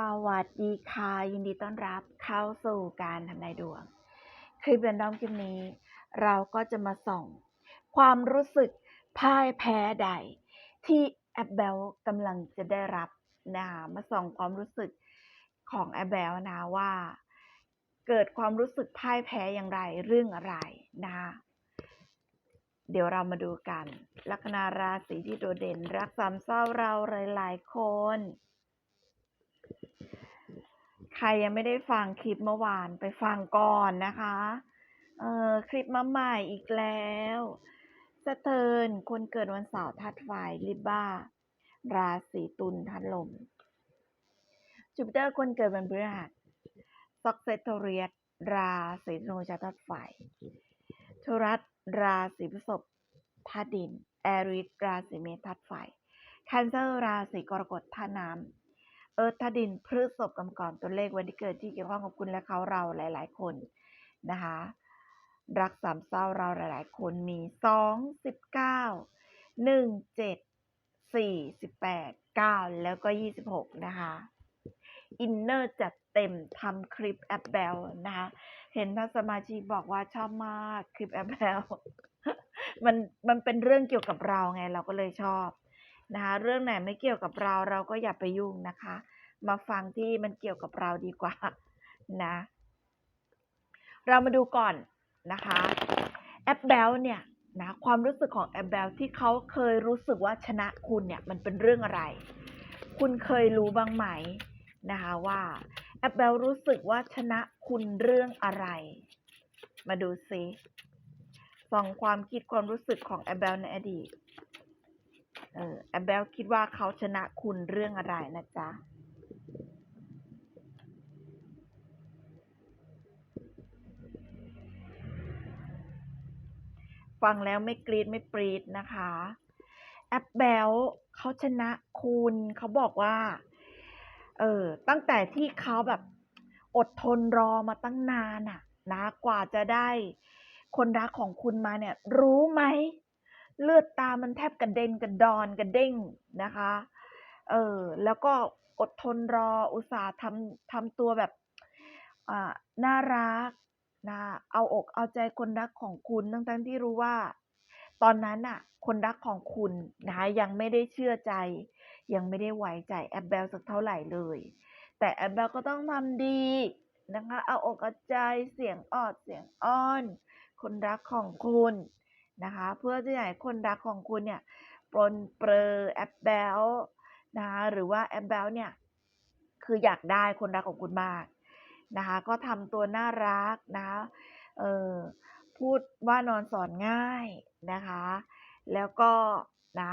สวัสดีค่ะ ยินดีต้อนรับเข้าสู่การทำนายดวง คลิปเรนดอมคลิปนี้ เราก็จะมาส่องความรู้สึกพ่ายแพ้ใด ที่แอบเบลกำลังจะได้รับนะมาส่องความรู้สึกของแอบเบลนะว่า เกิดความรู้สึกพ่ายแพ้อย่างไรเรื่องอะไรนะคะเดี๋ยวเรามาดูกัน ลัคนาราศีที่โดดเด่น รักสามเศร้าเราหลายๆคน ใครยังไม่ได้ฟังคลิปเมื่อวานไปฟังก่อนนะคะ เออคลิปมาใหม่อีกแล้วสเทินคนเกิดวันเสาร์ทัดไฟลิบ้า ราศีตุลทัดลม จูปิเตอร์คนเกิดวันพฤหัสซ็อกเซตเรียสราศีธนูชาทัดไฟโทรัสราศีพฤษภธาดิน แอริสราศีเมษธาตุไฟ แคนเซอร์ราศีกรกฎธาตุน้ำ เอิร์ธธดินพฤษภกำกรตัวเลขวันที่เกิดที่เกี่ยวข้องกับคุณและเขาเราหลาย ๆ คนนะคะ รักสามเศร้าเราหลาย ๆ คนมีสองสิบเก้าหนึ่งเจ็ดสี่สิบแปดเก้าแล้วก็ยี่สิบหกนะคะอินเนอร์จัดเต็มทำคลิปแอปเบลนะคะเห็นท่านสมาชิกบอกว่าชอบมากคลิปแอปเบลมันมันเป็นเรื่องเกี่ยวกับเราไงเราก็เลยชอบ นะคะเรื่องไหนไม่เกี่ยวกับเราเราก็อย่าไปยุ่งนะคะ มาฟังที่มันเกี่ยวกับเราดีกว่านะเรามาดูก่อนนะคะแอปเบลเนี่ยนะความรู้สึกของแอปเบลที่เขาเคยรู้สึกว่าชนะคุณเนี่ยมันเป็นเรื่องอะไร คุณเคยรู้บ้างไหมนะคะว่าแอปเบลรู้สึกว่าชนะคุณเรื่องอะไร มาดูซิส่องความคิดความรู้สึกของแอปเบลในอดีต เออแอปเบลคิดว่าเขาชนะคุณเรื่องอะไรนะจ๊ะฟังแล้วไม่กรีดไม่ปรีดนะคะ แอปเบลเขาชนะคุณเขาบอกว่า เออตั้งแต่ที่เขาแบบอดทนรอมาตั้งนานอะนะกว่าจะได้คนรักของคุณมาเนี่ย รู้ไหม เลือดตามันแทบกระเด็นกระดอนกระเด้งนะคะ เออแล้วก็อดทนรออุตส่าห์ทำทำตัวแบบน่ารักนะเอาอกเอาใจคนรักของคุณทั้งทั้งที่รู้ว่า ตอนนั้นน่ะ คนรักของคุณนะคะยังไม่ได้เชื่อใจ ยังไม่ได้ไว้ใจแอบเบลสักเท่าไหร่เลย แต่แอบเบลก็ต้องทำดีนะคะ เอาอกเอาใจเสียงออดเสียงอ้อน คนรักของคุณ นะคะ เพื่อที่จะให้คนรักของคุณเนี่ยปรนเปรอแอบเบลนะคะหรือว่าแอบเบลเนี่ยคืออยากได้คนรักของคุณมากนะคะก็ทำตัวน่ารักนะคะเออพูดว่านอนสอนง่ายนะคะ แล้วก็นะ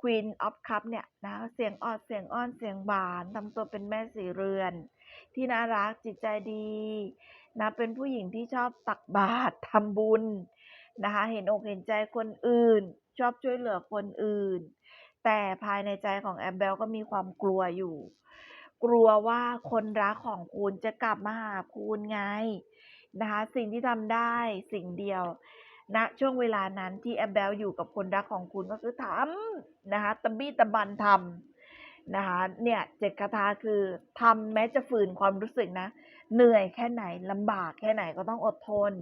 Queen of Cup เนี่ยนะเสียงออดเสียงอ้อนเสียงบานทำตัวเป็นแม่สีเรือน ที่น่ารักจิตใจดีนะเป็นผู้หญิงที่ชอบตักบาตรทำบุญ นะคะเห็นอกเห็นใจคนอื่น ชอบช่วยเหลือคนอื่น แต่ภายในใจของแอมเบลก็มีความกลัวอยู่ กลัวว่าคนรักของคุณจะกลับมาหาคุณไงนะคะสิ่งที่ทำได้สิ่งเดียวณช่วงเวลานั้นที่แอมเบลอยู่กับคนรักของคุณก็คือทำนะคะตะบี้ตะบันทำนะคะเนี่ยเจ็ดคาถาคือทำแม้จะฝืนความรู้สึกนะ เหนื่อยแค่ไหนลำบากแค่ไหนก็ต้องอดทน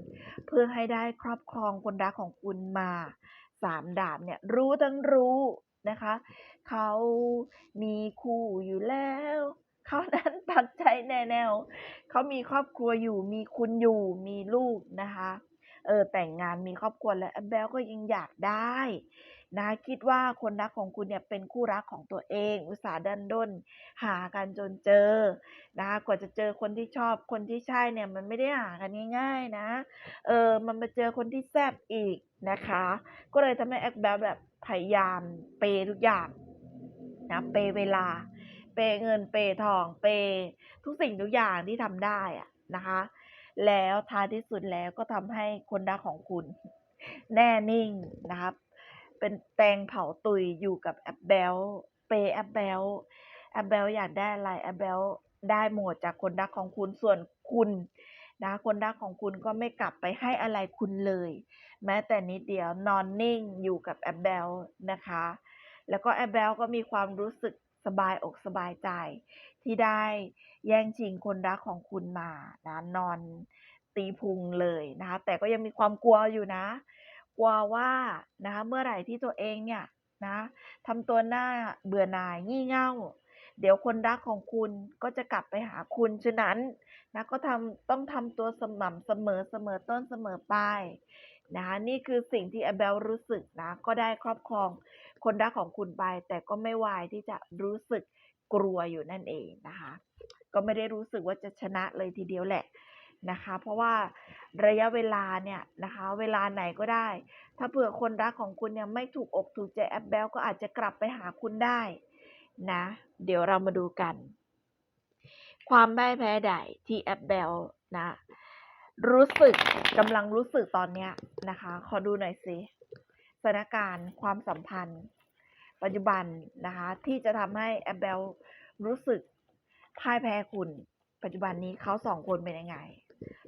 เพื่อให้ได้ครอบครองคนรักของคุณมาสามดาบเนี่ยรู้ทั้งรู้นะคะ เขามีคู่อยู่แล้วเขานั้นตัดใจแน่แนวเขามีครอบครัวอยู่ มีคุณอยู่มีลูกนะคะ เออแต่งงานมีครอบครัวแล้วแอมเบลก็ยังอยากได้ นะคิดว่าคนรักของคุณเนี่ยเป็นคู่รักของตัวเอง อุตส่าห์ดันด้น หากันจนเจอนะกว่าจะเจอคนที่ชอบคนที่ใช่เนี่ยมันไม่ได้หากันง่ายๆนะเออมันมาเจอคนที่แซ่บอีกนะคะ ก็เลยทำให้แอคแบลแบบพยายามเปยทุกอย่างนะเปยเวลา เปยเงินเปยทองเปยทุกสิ่งทุกอย่างที่ทำได้อะนะคะ แล้วท้ายที่สุดแล้วก็ทำให้คนรักของคุณ แน่นิ่งนะครับ เป็นแตงเผาตุยอยู่กับแอปเบลเปแอปเบลแอปเบลอยากได้อะไรแอปเบลได้หมดจากคนรักของคุณส่วนคุณนะคนรักของคุณก็ไม่กลับไปให้อะไรคุณเลย แม้แต่นิดเดียวนอนนิ่งอยู่กับแอปเบลนะคะ แล้วก็แอปเบลก็มีความรู้สึกสบายอกสบายใจ ที่ได้แย่งชิงคนรักของคุณมานะนอนตีพุงเลยนะคะแต่ก็ยังมีความกลัวอยู่นะ ลัวว่านะคะเมื่อไหร่ที่ตัวเองเนี่ยนะทำตัวหน้าเบื่อหน่ายงี่เง่า เดี๋ยวคนรักของคุณก็จะกลับไปหาคุณฉะนั้นนะก็ทำต้องทำตัวสม่ำเสมอเสมอต้นเสมอปลายนะคะนี่คือสิ่งที่แอเบลรู้สึกนะก็ได้ครอบครองคนรักของคุณไป แต่ก็ไม่วายที่จะรู้สึกกลัวอยู่นั่นเองนะคะ ก็ไม่ได้รู้สึกว่าจะชนะเลยทีเดียวแหละ นะคะ เพราะว่าระยะเวลาเนี่ยนะคะ เวลาไหนก็ได้ ถ้าเผื่อคนรักของคุณเนี่ยไม่ถูกอกถูกใจแอปเบลก็อาจจะกลับไปหาคุณได้นะ เดี๋ยวเรามาดูกัน ความได้แพ้ใดที่แอปเบลนะ รู้สึกกำลังรู้สึกตอนเนี้ยนะคะ ขอดูหน่อยสิสถานการณ์ความสัมพันธ์ ปัจจุบันนะคะ ที่จะทำให้แอปเบลรู้สึกพ่ายแพ้คุณ ปัจจุบันนี้เขาสองคนเป็นยังไง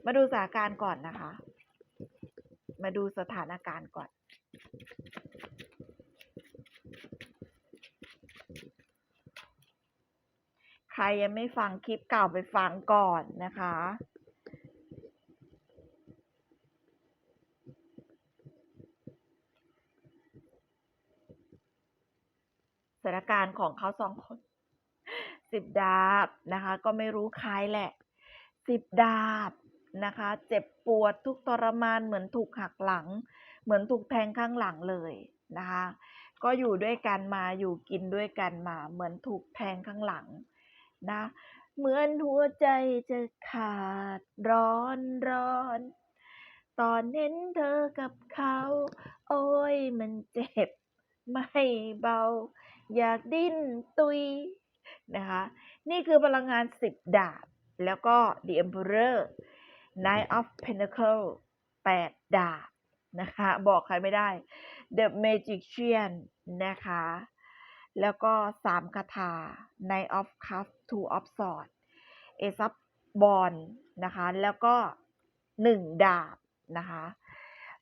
มาดูสถานการณ์ก่อนนะคะ มาดูสถานการณ์ก่อน ใครยังไม่ฟังคลิปเก่าไปฟังก่อนนะคะสถานการณ์ของเขาสองคนสิบดาบนะคะ ก็ไม่รู้ใครแหละสิบดาบ นะคะ เจ็บปวดทุกทรมานเหมือนถูกหักหลัง เหมือนถูกแทงข้างหลังเลยนะคะ ก็อยู่ด้วยกันมาอยู่กินด้วยกันมา เหมือนถูกแทงข้างหลังนะเหมือนหัวใจจะขาดร้อนร้อน ตอนเห็นเธอกับเขา โอ้ยมันเจ็บ ไม่เบา อยากดิ้นตุยนะคะ นี่คือพลังงานสิบดาบ แล้วก็ The Emperor Knight of Pentacle แปดดาบนะคะ บอกใครไม่ได้ The Magician นะคะ แล้วก็สามคาถา Knight of Cups Two of Swords Ace of Wands นะคะ แล้วก็หนึ่งดาบนะคะ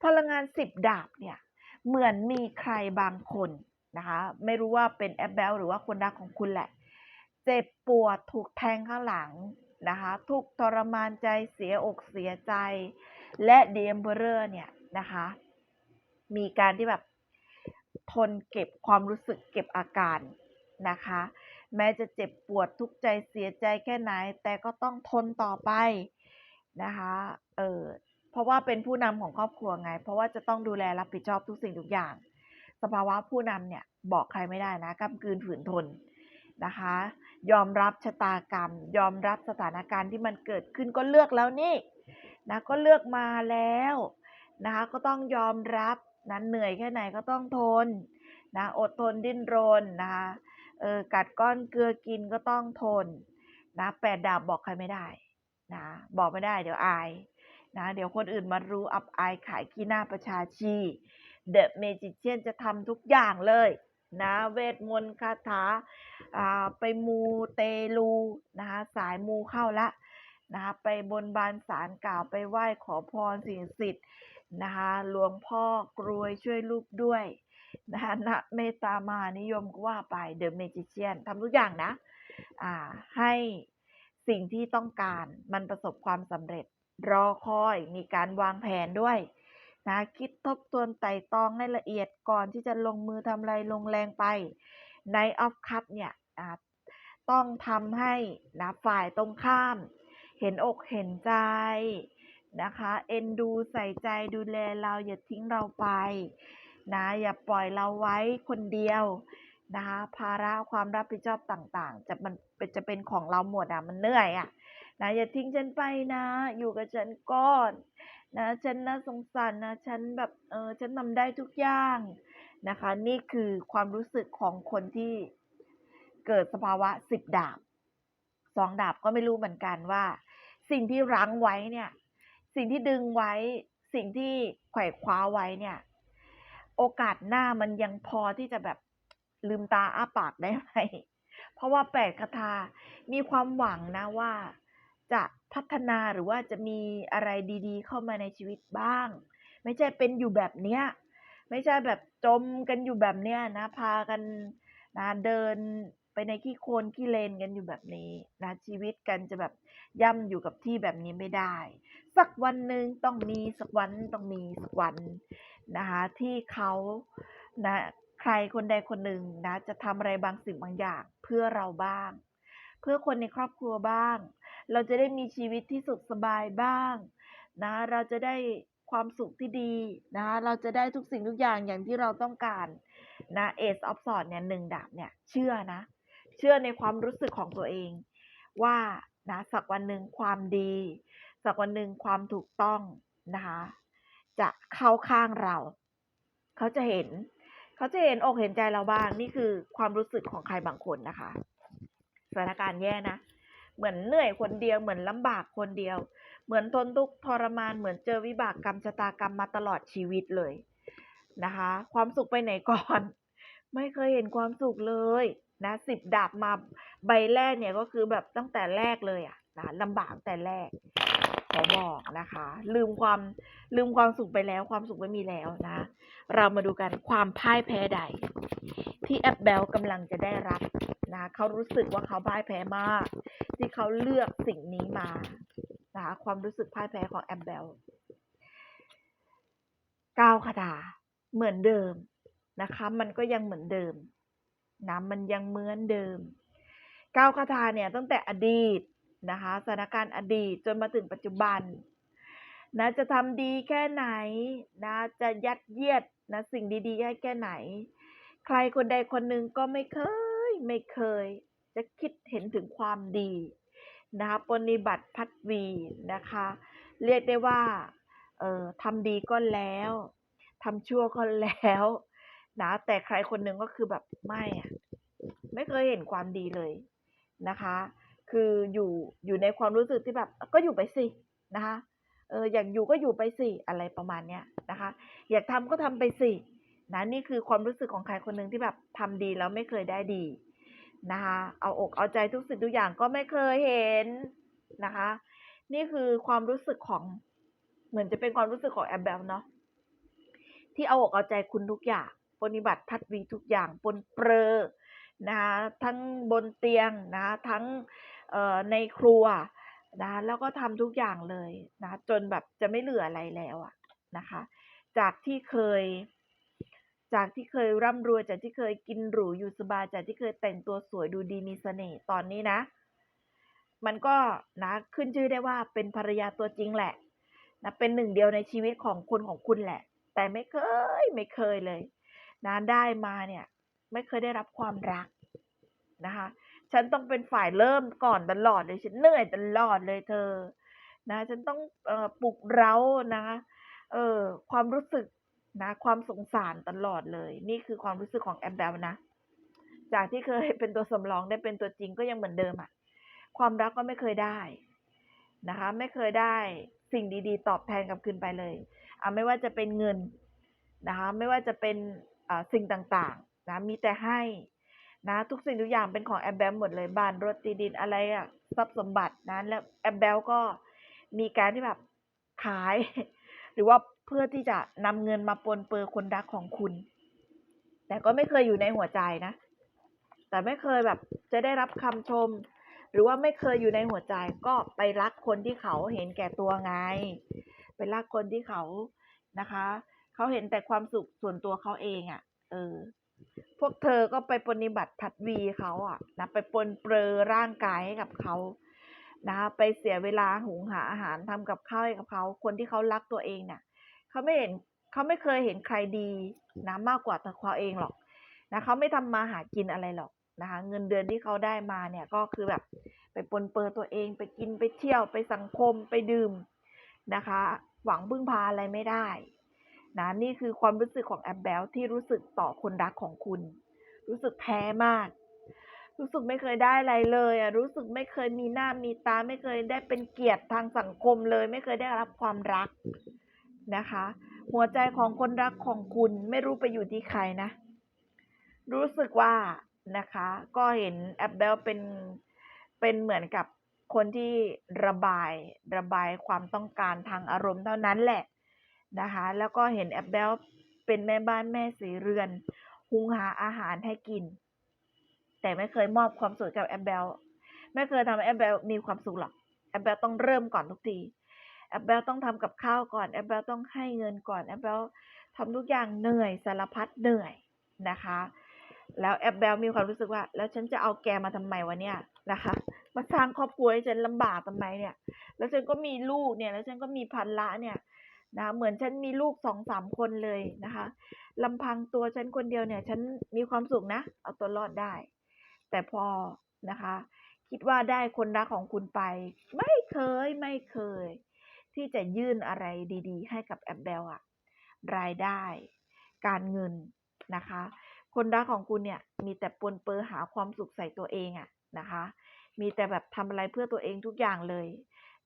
พลังงานสิบดาบเนี่ย เหมือนมีใครบางคนนะคะ ไม่รู้ว่าเป็นแอปเบลหรือว่าคนรักของคุณแหละ เจ็บปวดถูกแทงข้างหลัง นะคะ ทุกทรมานใจเสียอกเสียใจ และเดียมเบอร์เนี่ยนะคะ มีการที่แบบทนเก็บความรู้สึกเก็บอาการนะคะ แม้จะเจ็บปวดทุกใจเสียใจแค่ไหน แต่ก็ต้องทนต่อไปนะคะเออเพราะว่าเป็นผู้นำของครอบครัวไง เพราะว่าจะต้องดูแลรับผิดชอบทุกสิ่งทุกอย่าง สภาวะผู้นำเนี่ยบอกใครไม่ได้นะกำกืนฝืนทนนะคะ ยอมรับชะตากรรม ยอมรับสถานการณ์ที่มันเกิดขึ้นก็เลือกแล้วนี่นะก็เลือกมาแล้วนะคะก็ต้องยอมรับนะเหนื่อยแค่ไหนก็ต้องทนนะอดทนดิ้นรนนะคะเออกัดก้อนเกลือกินก็ต้องทนนะแปดดาบบอกใครไม่ได้นะบอกไม่ได้เดี๋ยวอายนะเดี๋ยวคนอื่นมารู้อับอายขายขี้หน้าประชาชีเดอะเมจิเชียนจะทำทุกอย่างเลย นะเวทมนต์คาถาอ่าไปมูเตลูนะคะสายมูเข้าละนะคะไปบนบานสารกล่าวไปไหว้ขอพรสิ่งศักดิ์สิทธิ์นะคะหลวงพ่อกรวยช่วยลูกด้วยนะคะณเมตตามานิยมก็ว่าไปเดอะเมจิเชียนทำทุกอย่างนะอ่าให้สิ่งที่ต้องการมันประสบความสำเร็จรอคอยมีการวางแผนด้วย นะคิดทบทวนไต่ตองให้ละเอียดก่อนที่จะลงมือทำอะไรลงแรงไปในออฟคัพเนี่ยอ่าต้องทำให้นะฝ่ายตรงข้าม เห็นอกเห็นใจนะคะ เอ็นดูใส่ใจดูแลเราอย่าทิ้งเราไปนะอย่าปล่อยเราไว้คนเดียวนะคะภาระความรับผิดชอบต่างๆ จะมันจะเป็นของเราหมดอะมันเหนื่อยอะนะอย่าทิ้งฉันไปนะ อยู่กับฉันก่อน นะฉันน่าสงสารนะฉันแบบเออฉันทำได้ทุกอย่างนะคะ นี่คือความรู้สึกของคนที่เกิดสภาวะสิบดาบสองดาบก็ไม่รู้เหมือนกันว่า สิ่งที่รั้งไว้เนี่ย สิ่งที่ดึงไว้ สิ่งที่ไขว่คว้าไว้เนี่ย โอกาสหน้ามันยังพอที่จะแบบลืมตาอ้าปากได้ไหมเพราะว่าแปดคาถามีความหวังนะว่า จะพัฒนาหรือว่าจะมีอะไรดีๆ เข้ามาในชีวิตบ้าง ไม่ใช่เป็นอยู่แบบเนี้ยไม่ใช่แบบจมกันอยู่แบบเนี้ยนะ พากันนะเดินไปในขี้โคลนขี้เลนกันอยู่แบบนี้นะชีวิตกันจะแบบย่ำอยู่กับที่แบบนี้ไม่ได้ สักวันหนึ่งต้องมีสักวันต้องมีสักวันนะคะที่เขานะใครคนใดคนหนึ่งนะจะทำอะไรบางสิ่งบางอย่างเพื่อเราบ้าง เพื่อคนในครอบครัวบ้าง เราจะได้มีชีวิตที่สุขสบายบ้างนะเราจะได้ความสุขที่ดีนะเราจะได้ทุกสิ่งทุกอย่างอย่างที่เราต้องการนะเอสออฟสอดเนี่ยหนึ่งดาบเนี่ยเชื่อนะ เชื่อในความรู้สึกของตัวเอง ว่านะสักวันหนึ่งความดี สักวันหนึ่งความถูกต้องนะคะจะเข้าข้างเรา เขาจะเห็น เขาจะเห็นอกเห็นใจเราบ้างนี่คือความรู้สึกของใครบางคนนะคะสถานการณ์แย่นะ เหมือนเหนื่อยคนเดียวเหมือนลำบากคนเดียว เหมือนทนทุกข์ทรมานเหมือนเจอวิบากกรรมชะตากรรมมาตลอดชีวิตเลยนะคะ ความสุขไปไหนก่อน ไม่เคยเห็นความสุขเลยนะสิบดาบมาใบแรกเนี่ยก็คือแบบตั้งแต่แรกเลยอะนะลำบากแต่แรก ขอบอกนะคะ ลืมความลืมความสุขไปแล้วความสุขไม่มีแล้วนะ เรามาดูกันความพ่ายแพ้ใด ที่แอปเบลกำลังจะได้รับนะเขารู้สึกว่าเขาพ่ายแพ้มาก ที่เขาเลือกสิ่งนี้มานะคะความรู้สึกพ่ายแพ้ของแอปเบลก้าวคาถาเหมือนเดิมนะคะ มันก็ยังเหมือนเดิมนะมันยังเหมือนเดิมก้าวคาถาเนี่ยตั้งแต่อดีต นะคะสถานการณ์อดีตจนมาถึงปัจจุบันนะจะทำดีแค่ไหนนะจะยัดเยียดนะสิ่งดีๆให้แค่ไหน ใครคนใดคนหนึ่งก็ไม่เคย ไม่เคย จะคิดเห็นถึงความดีนะคะปฏิบัติพัดวีนะคะ เรียกได้ว่าเอ่อทำดีก็แล้วทำชั่วก็แล้วนะแต่ใครคนหนึ่งก็คือแบบไม่อะไม่เคยเห็นความดีเลยนะคะ คืออยู่อยู่ในความรู้สึกที่แบบก็อยู่ไปสินะคะเอออยากอยู่ก็อยู่ไปสิอะไรประมาณเนี้ยนะคะ อยากทำก็ทำไปสินะนี่คือความรู้สึกของใครคนหนึ่งที่แบบทำดีแล้วไม่เคยได้ดีนะคะเอาอกเอาใจทุกสิ่งทุกอย่างก็ไม่เคยเห็นนะคะ นี่คือความรู้สึกของเหมือนจะเป็นความรู้สึกของแอมเบลเนาะที่เอาอกเอาใจคุณทุกอย่างปฏิบัติพัดวีทุกอย่างปนเปรอนะคะทั้งบนเตียงนะทั้ง ในครัวนะแล้วก็ทำทุกอย่างเลยนะจนแบบจะไม่เหลืออะไรแล้วอะนะคะ จากที่เคย จากที่เคยร่ำรวยจากที่เคยกินหรูอยู่สบายจากที่เคยแต่งตัวสวยดูดีมีเสน่ห์ตอนนี้นะ มันก็นะขึ้นชื่อได้ว่าเป็นภรรยาตัวจริงแหละนะเป็นหนึ่งเดียวในชีวิตของคุณของคุณแหละ แต่ไม่เคยไม่เคยเลยนะได้มาเนี่ย ไม่เคยได้รับความรักนะคะ ฉันต้องเป็นฝ่ายเริ่มก่อนตลอดเลย ฉันเหนื่อยตลอดเลยเธอ นะ ฉันต้องอปลุกเร้านะเออความรู้สึกนะ ความสงสารตลอดเลย นี่คือความรู้สึกของแอมเบลนะ จากที่เคยเป็นตัวสำรองได้เป็นตัวจริงก็ยังเหมือนเดิมอะความรักก็ไม่เคยได้นะคะ ไม่เคยได้สิ่งดีๆ ตอบแทนกลับคืนไปเลยอะไม่ว่าจะเป็นเงินนะคะ ไม่ว่าจะเป็นสิ่งต่างๆนะมีแต่ให้ นะ ทุกสิ่งทุกอย่างเป็นของแอมเบลหมดเลยบ้านรถตีดินอะไรอะทรัพย์สมบัตินะแล้วแอมเบลก็มีการที่แบบขาย หรือว่าเพื่อที่จะนำเงินมาปนเปื้อคนรักของคุณ แต่ก็ไม่เคยอยู่ในหัวใจนะ แต่ไม่เคยแบบจะได้รับคำชม หรือว่าไม่เคยอยู่ในหัวใจก็ไปรักคนที่เขาเห็นแก่ตัวไงไปรักคนที่เขานะคะ เขาเห็นแต่ความสุขส่วนตัวเขาเองอะ่ะ เออ พวกเธอก็ไปปฏิบัติพัดวีเขาอะนะไปปนเปื้อร่างกายให้กับเขานะไปเสียเวลาหุงหาอาหารทำกับข้าวให้กับเขา คนที่เขารักตัวเองเนี่ยเขาไม่เห็นเขาไม่เคยเห็นใครดีนะมากกว่าตัวเขาเองหรอกนะเขาไม่ทำมาหากินอะไรหรอกนะคะ เงินเดือนที่เขาได้มาเนี่ยก็คือแบบไปปนเปื้อตัวเองไปกินไปเที่ยวไปสังคมไปดื่มนะคะ หวังพึ่งพาอะไรไม่ได้ นะนี่คือความรู้สึกของแอมเบลที่รู้สึกต่อคนรักของคุณ รู้สึกแพ้มาก รู้สึกไม่เคยได้อะไรเลยอะรู้สึกไม่เคยมีหน้ามีตา ไม่เคยได้เป็นเกียรติทางสังคมเลย ไม่เคยได้รับความรักนะคะ หัวใจของคนรักของคุณไม่รู้ไปอยู่ที่ใครนะ รู้สึกว่านะคะ ก็เห็นแอปเบลเป็นเป็นเหมือนกับคนที่ระบายระบายความต้องการทางอารมณ์เท่านั้นแหละ นะคะ แล้วก็เห็นแอปเบลเป็นแม่บ้านแม่สีเรือน หุงหาอาหารให้กิน แต่ไม่เคยมอบความสุขกับแอปเบลไม่เคยทำให้แอปเบลมีความสุขหรอกแอปเบลต้องเริ่มก่อนทุกทีแอปเบลต้องทำกับข้าวก่อนแอปเบลต้องให้เงินก่อนแอปเบลทำทุกอย่างเหนื่อยสารพัดเหนื่อยนะคะ แล้วแอปเบลมีความรู้สึกว่า แล้วฉันจะเอาแกมาทำไมวะเนี่ยนะคะมาสร้างครอบครัวให้ฉันลำบากทำไมเนี่ย แล้วฉันก็มีลูกเนี่ย แล้วฉันก็มีภาระเนี่ย นะเหมือนฉันมีลูกสองสามคนเลยนะคะลำพังตัวฉันคนเดียวเนี่ย ฉันมีความสุขนะ เอาตัวรอดได้ แต่พอนะคะ คิดว่าได้คนรักของคุณไป ไม่เคยไม่เคย ที่จะยื่นอะไรดี ๆ ให้กับแอปเบลอะรายได้ การเงินนะคะ คนรักของคุณเนี่ย มีแต่ปนเปื้อหาความสุขใส่ตัวเองอะนะคะ มีแต่แบบทำอะไรเพื่อตัวเองทุกอย่างเลย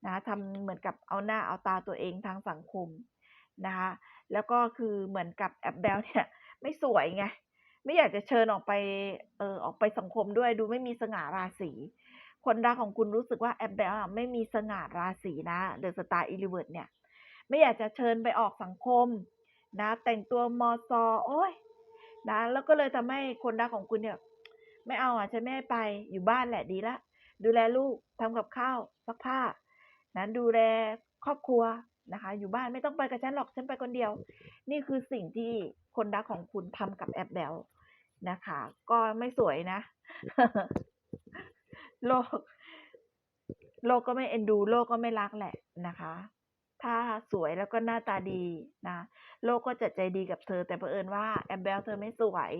นะทำเหมือนกับเอาหน้าเอาตาตัวเองทางสังคมนะคะแล้วก็คือเหมือนกับแอปเบลเนี่ยไม่สวยไงไม่อยากจะเชิญออกไปเออออกไปสังคมด้วยดูไม่มีสง่าราศีคนรักของคุณรู้สึกว่าแอปเบลไม่มีสง่าราศีนะเดอะสตาร์อิลิเวิร์ดเนี่ยไม่อยากจะเชิญไปออกสังคมนะแต่งตัวมอซอโอ้ยนะแล้วก็เลยทำให้คนรักของคุณเนี่ยไม่เอาอะฉันไม่ให้ไปอยู่บ้านแหละดีละ ดูแลลูกทำกับข้าวซักผ้า นะดูแลครอบครัวนะคะ อยู่บ้านไม่ต้องไปกับฉันหรอกฉันไปคนเดียว นี่คือสิ่งที่คนรักของคุณทำกับแอปเบลนะคะ ก็ไม่สวยนะ โลก โลกก็ไม่เอ็นดู โลกก็ไม่รักแหละนะคะ ถ้าสวยแล้วก็หน้าตาดีนะ โลกก็จะใจดีกับเธอ แต่เผอิญว่าแอปเบลเธอไม่สวย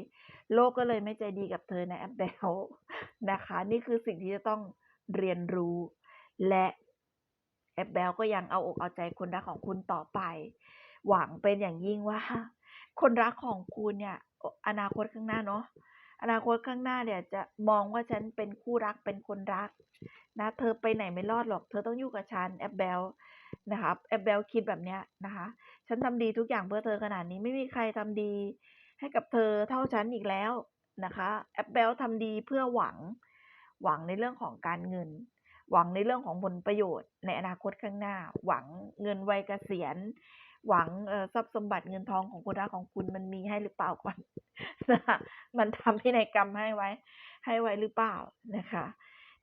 โลกก็เลยไม่ใจดีกับเธอในแอปเบลนะคะ นี่คือสิ่งที่จะต้องเรียนรู้ และ แอปเบลก็ยังเอาอกเอาใจคนรักของคุณต่อไป หวังเป็นอย่างยิ่งว่า คนรักของคุณเนี่ย อนาคตข้างหน้าเนาะอนาคตข้างหน้าเนี่ยจะมองว่าฉันเป็นคู่รักเป็นคนรัก นะ เธอไปไหนไม่รอดหรอก เธอต้องอยู่กับฉันแอปเบลนะคะแอปเบลคิดแบบเนี้ยนะคะ ฉันทำดีทุกอย่างเพื่อเธอขนาดนี้ไม่มีใครทำดี ให้กับเธอเท่าฉันอีกแล้วนะคะแอปเบลทำดีเพื่อหวังหวังในเรื่องของการเงิน หวังในเรื่องของผลประโยชน์ ในอนาคตข้างหน้า หวังเงินวัยเกษียณ หวังทรัพย์สมบัติเงินทองของคนรักของคุณมันมีให้หรือเปล่าก่อนนะคะมันทำพินัยกรรมให้ไว้ ให้ไว้หรือเปล่านะคะ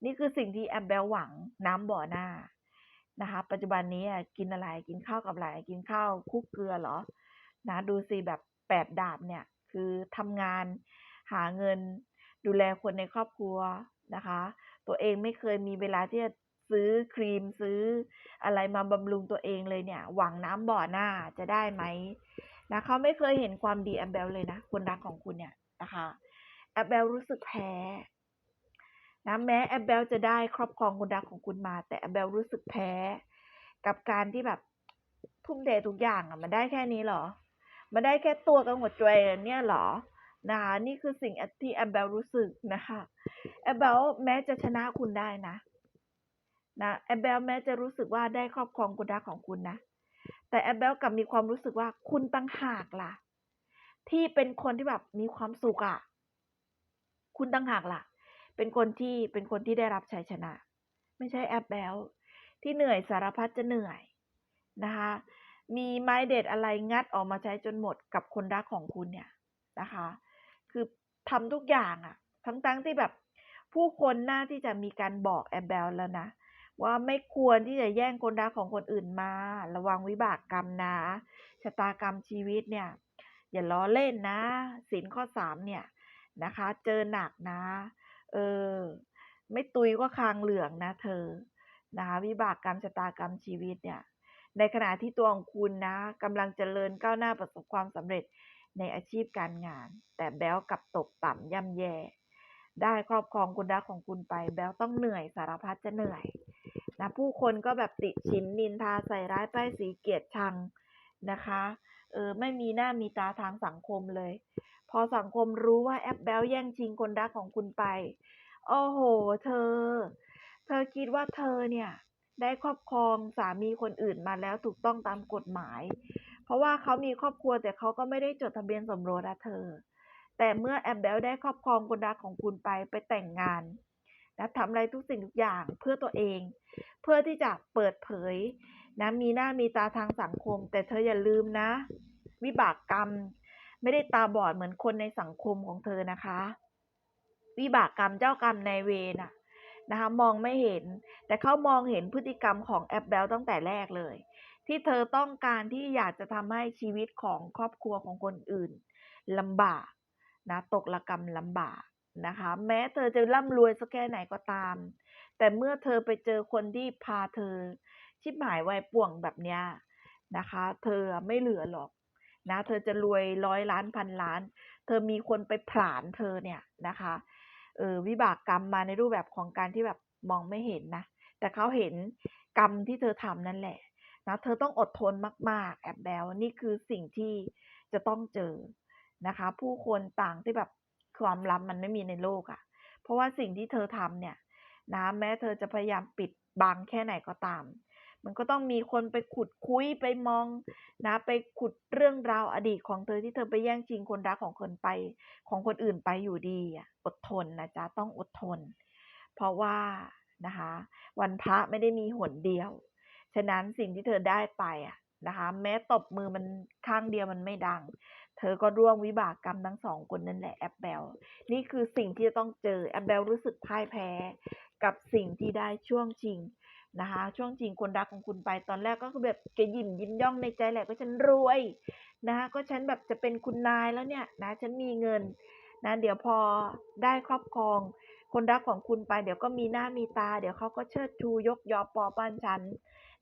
นี่คือสิ่งที่แอปเบลหวังน้ำบ่อหน้านะคะ ปัจจุบันนี้กินอะไรกินข้าวกับอะไรกินข้าวคุกเกลือเหรอ นะ ดูสิแบบแปดดาบเนี่ย คือทำงานหาเงิน ดูแลคนในครอบครัวนะคะ ตัวเองไม่เคยมีเวลาที่จะซื้อครีมซื้ออะไรมาบำรุงตัวเองเลยเนี่ย หวังน้ำบ่อหน้าจะได้ไหมนะเขาไม่เคยเห็นความดีแอปเบลเลยนะ คนรักของคุณเนี่ยนะคะแอปเบลรู้สึกแพ้นะแม้แอปเบลจะได้ครอบครองคนรักของคุณมา แต่แอปเบลรู้สึกแพ้ กับการที่แบบทุ่มเททุกอย่างอะมันได้แค่นี้เหรอ มันได้แค่ตัวกับหัวใจเนี่ยเหรอ นะคะนี่คือสิ่งที่แอปเบลรู้สึกนะคะแอปเบลแม้จะชนะคุณได้นะนะแอปเบลแม้จะรู้สึกว่าได้ครอบครองคนรักของคุณนะ แต่แอปเบลกลับมีความรู้สึกว่าคุณตั้งหากล่ะ ที่เป็นคนที่แบบมีความสุขอะ่ะ คุณตั้งหากล่ะ เป็นคนที่เป็นคนที่ได้รับชัยชนะ ไม่ใช่แอปเบลที่เหนื่อยสารพัดจะเหนื่อยนะคะมีไม้เด็ดอะไรงัดออกมาใช้จนหมดกับคนรักของคุณเนี่ยนะคะ คือทำทุกอย่างอะทั้งๆทที่แบบผู้คนน่าที่จะมีการบอกแอปเบลแล้วนะ ว่าไม่ควรที่จะแย่งคนรักของคนอื่นมา ระวังวิบากกรรมนะชะตากรรมชีวิตเนี่ย อย่าล้อเล่นนะสินข้อสามเนี่ยนะคะ เจอหนักนะ เออ ไม่ตุยก็คางเหลืองนะ เธอนะคะวิบากกรรมชะตากรรมชีวิตเนี่ย ในขณะที่ตัวของคุณนะกำลังเจริญก้าวหน้าประสบความสำเร็จ ในอาชีพการงาน แต่แบลกลับตกต่ำย่ำแย่ ได้ครอบครองคนรักของคุณไป แบลต้องเหนื่อยสารพัดจะเหนื่อยนะผู้คนก็แบบติชินนินทาใส่ร้ายป้ายสีเกียรติชังนะคะเออไม่มีหน้ามีตาทางสังคมเลย พอสังคมรู้ว่าแอปแบลแย่งชิงคนรักของคุณไป โอ้โห เธอ เธอคิดว่าเธอเนี่ย ได้ครอบครองสามีคนอื่นมาแล้วถูกต้องตามกฎหมาย เพราะว่าเขามีครอบครัวแต่เขาก็ไม่ได้จดทะเบียนสมรสอะเธอ แต่เมื่อแอมเบลได้ครอบครองคนรักของคุณไปไปแต่งงานนะทำอะไรทุกสิ่งทุกอย่างเพื่อตัวเอง เพื่อที่จะเปิดเผยนะมีหน้ามีตาทางสังคม แต่เธออย่าลืมนะ วิบากกรรม ไม่ได้ตาบอดเหมือนคนในสังคมของเธอนะคะ วิบากกรรมเจ้ากรรมนายเวน่ะนะคะมองไม่เห็น แต่เขามองเห็นพฤติกรรมของแอปเบลตั้งแต่แรกเลย ที่เธอต้องการที่อยากจะทำให้ชีวิตของครอบครัวของคนอื่นลำบากนะตกระกรรมลำบากนะคะ แม้เธอจะร่ำรวยสักแค่ไหนก็ตาม แต่เมื่อเธอไปเจอคนที่พาเธอ ชิบหายวายป่วงแบบเนี้ยนะคะ เธอไม่เหลือหรอกนะเธอจะรวยร้อยล้านพันล้าน เธอมีคนไปผลาญเธอเนี่ยนะคะเออวิบากกรรมมาในรูปแบบของการที่แบบมองไม่เห็นนะ แต่เขาเห็นกรรมที่เธอทำนั่นแหละ นะเธอต้องอดทนมาก ๆ แอบแบลนี่คือสิ่งที่จะต้องเจอนะคะ ผู้คนต่างที่แบบความลับมันไม่มีในโลกอะ่ะ เพราะว่าสิ่งที่เธอทำเนี่ยนะแม้เธอจะพยายามปิดบังแค่ไหนก็ตาม มันก็ต้องมีคนไปขุดคุยไปมองนะไปขุดเรื่องราวอดีตของเธอที่เธอไปแย่งชิงคนรักของคนไปของคนอื่นไปอยู่ดีอะอดทนนะจ๊ะต้องอดทน เพราะว่านะคะ วันพระไม่ได้มีหนเดียว ฉะนั้นสิ่งที่เธอได้ไปอะนะคะ แม้ตบมือมันข้างเดียวมันไม่ดัง เธอก็ร่วงวิบากกรรมทั้งสองคนนั่นแหละแอบเบลนี่คือสิ่งที่จะต้องเจอแอบเบลรู้สึกพ่ายแพ้กับสิ่งที่ได้ช่วงชิงนะคะ ช่วงชิงคนรักของคุณไปตอนแรกก็คือแบบแกยิ้มยิ้มย่องในใจแหละก็ฉันรวยนะคะก็ฉันแบบจะเป็นคุณนายแล้วเนี่ยนะฉันมีเงินนะเดี๋ยวพอได้ครอบครอง คนรักของคุณไป เดี๋ยวก็มีหน้ามีตา เดี๋ยวเขาก็เชิดชูยกยอปอป้านฉัน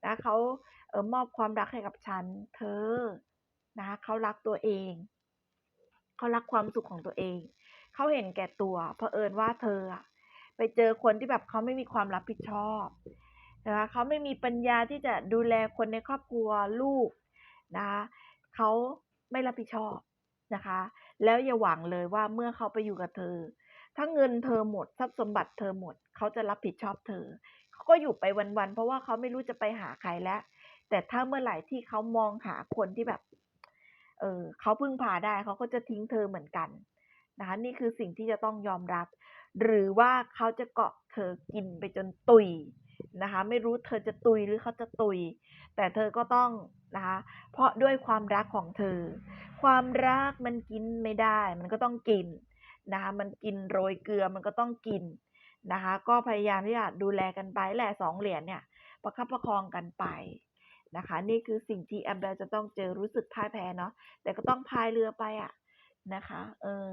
นะเขาเออมอบความรักให้กับฉัน เธอนะเขารักตัวเองเขารักความสุขของตัวเองเขาเห็นแก่ตัวเพราะเอิญว่าเธออะไปเจอคนที่แบบเขาไม่มีความรับผิดชอบนะคะเขาไม่มีปัญญาที่จะดูแลคนในครอบครัวลูกนะคะเขาไม่รับผิดชอบนะคะ แล้วอย่าหวังเลยว่าเมื่อเขาไปอยู่กับเธอ ถ้าเงินเธอหมดทรัพย์สมบัติเธอหมด เขาจะรับผิดชอบเธอ เขาก็อยู่ไปวันๆเพราะว่าเขาไม่รู้จะไปหาใครแล้ว แต่ถ้าเมื่อไหร่ที่เขามองหาคนที่แบบ เออเขาพึ่งพาได้เขาก็จะทิ้งเธอเหมือนกันนะคะนี่คือสิ่งที่จะต้องยอมรับ หรือว่าเขาจะเกาะเธอกินไปจนตุยนะคะ ไม่รู้เธอจะตุยหรือเขาจะตุย แต่เธอก็ต้องนะคะเพราะด้วยความรักของเธอ ความรักมันกินไม่ได้ มันก็ต้องกินนะคะมันกินโรยเกลือมันก็ต้องกิน นะคะ ก็พยายามที่จะดูแลกันไปแหละสองเหรียญเนี่ยประคับประคองกันไปนะคะ นี่คือสิ่งที่แอมเบลจะต้องเจอรู้สึกพ่ายแพ้เนาะแต่ก็ต้องพายเรือไปอะ่ะนะคะเออ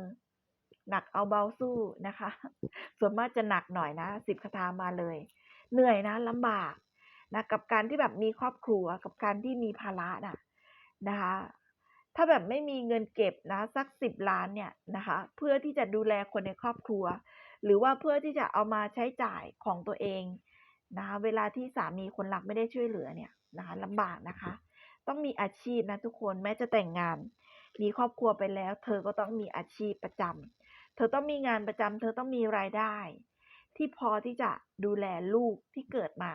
หนักเอาเบาสู้นะคะ ส่วนมากจะหนักหน่อยนะสิบคาถามาเลย เหนื่อยนะลำบากนะกับการที่แบบมีครอบครัวกับการที่มีภาระน่ะนะคะ ถ้าแบบไม่มีเงินเก็บนะสักสิบล้านเนี่ยนะคะ เพื่อที่จะดูแลคนในครอบครัว หรือว่าเพื่อที่จะเอามาใช้จ่ายของตัวเองนะคะเวลาที่สามีคนรักไม่ได้ช่วยเหลือเนี่ยนะคะลำบากนะคะ ต้องมีอาชีพนะทุกคนแม้จะแต่งงาน มีครอบครัวไปแล้ว เธอก็ต้องมีอาชีพประจำเธอต้องมีงานประจำเธอต้องมีรายได้ ที่พอที่จะดูแลลูกที่เกิดมา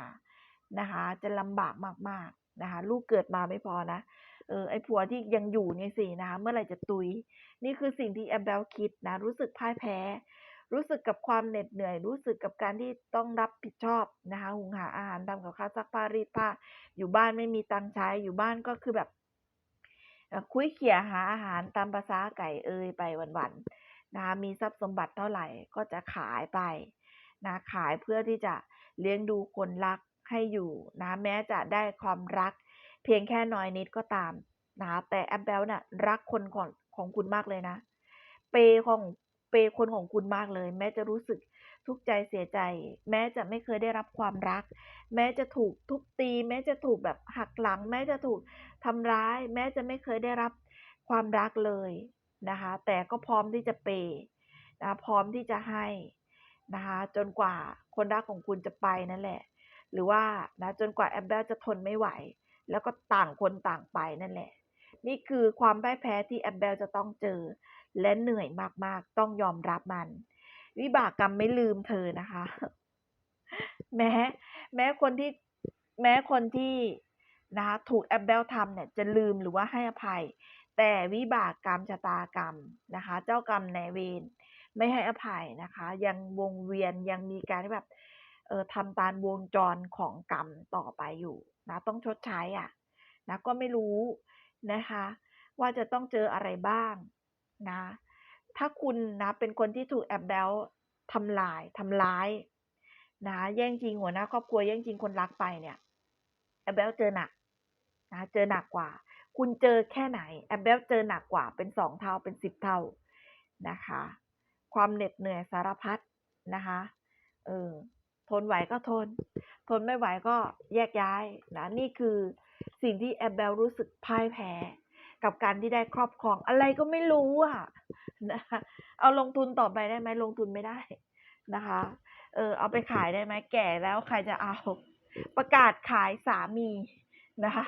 นะคะจะลำบากมากๆนะคะลูกเกิดมาไม่พอนะเออไอผัวที่ยังอยู่เนี่ยสินะคะเมื่อไหร่จะตุย นี่คือสิ่งที่แอมเบลคิดนะรู้สึกพ่ายแพ้ รู้สึกกับความเหน็ดเหนื่อย รู้สึกกับการที่ต้องรับผิดชอบนะคะ หุงหาอาหารทำกับข้าวซักผ้ารีดผ้า อยู่บ้านไม่มีตังค์ใช้ อยู่บ้านก็คือแบบคุยเขี่ยหาอาหารตามภาษาไก่เอยไปวันๆนะคะมีทรัพย์สมบัติเท่าไหร่ก็จะขายไปนะขายเพื่อที่จะเลี้ยงดูคนรักให้อยู่นะแม้จะได้ความรัก เพียงแค่น้อยนิดก็ตามนะแต่แอมเบลน่ะรักคนของของคุณมากเลยนะ เปย์ของ เปย์คนของคุณมากเลย แม้จะรู้สึกทุกข์ใจเสียใจ แม้จะไม่เคยได้รับความรัก แม้จะถูกทุบตี แม้จะถูกแบบหักหลัง แม้จะถูกทำร้าย แม้จะไม่เคยได้รับความรักเลยนะคะ แต่ก็พร้อมที่จะเปย์นะพร้อมที่จะให้นะคะจนกว่าคนรักของคุณจะไปนั่นแหละ หรือว่านะจนกว่าแอมเบลจะทนไม่ไหว แล้วก็ต่างคนต่างไปนั่นแหละ นี่คือความพ่ายแพ้ที่แอมเบลจะต้องเจอ และเหนื่อยมากๆ ต้องยอมรับมัน วิบากกรรมไม่ลืมเธอนะคะ แม้ แม้คนที่แม้คนที่นะคะถูกแอมเบลทำเนี่ยจะลืมหรือว่าให้อภัย แต่วิบากกรรมชะตากรรมนะคะ เจ้ากรรมนายเวรไม่ให้อภัยนะคะ ยังวงเวียนยังมีการที่แบบเออทำตามวงจรของกรรมต่อไปอยู่นะต้องชดใช้อะนะก็ไม่รู้นะคะ ว่าจะต้องเจออะไรบ้าง นะ ถ้าคุณนะเป็นคนที่ถูกแอบเบลทำลายทำร้ายนะแย่งชิงหัวหน้าครอบครัวแย่งชิงคนรักไปเนี่ยแอบเบลเจอหนักนะเจอหนักกว่า คุณเจอแค่ไหนแอบเบลเจอหนักกว่าเป็นสองเท่าเป็นสิบเท่านะคะ ความเหน็ดเหนื่อยสารพัดนะคะเออทนไหวก็ทน ทนไม่ไหวก็แยกย้ายนะนี่คือสิ่งที่แอบเบลรู้สึกพ่ายแพ้ กับการที่ได้ครอบครองอะไรก็ไม่รู้อะนะคะเอาลงทุนต่อไปได้ไหมลงทุนไม่ได้นะคะ เออเอาไปขายได้ไหมแก่แล้วใครจะเอา ประกาศขายสามีนะคะ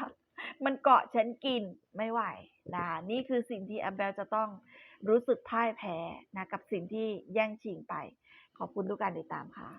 มันเกาะฉันกินไม่ไหวนะนี่คือสิ่งที่แอมเบลจะต้องรู้สึกพ่ายแพ้นะกับสิ่งที่แย่งชิงไป ขอบคุณทุกการติดตามค่ะ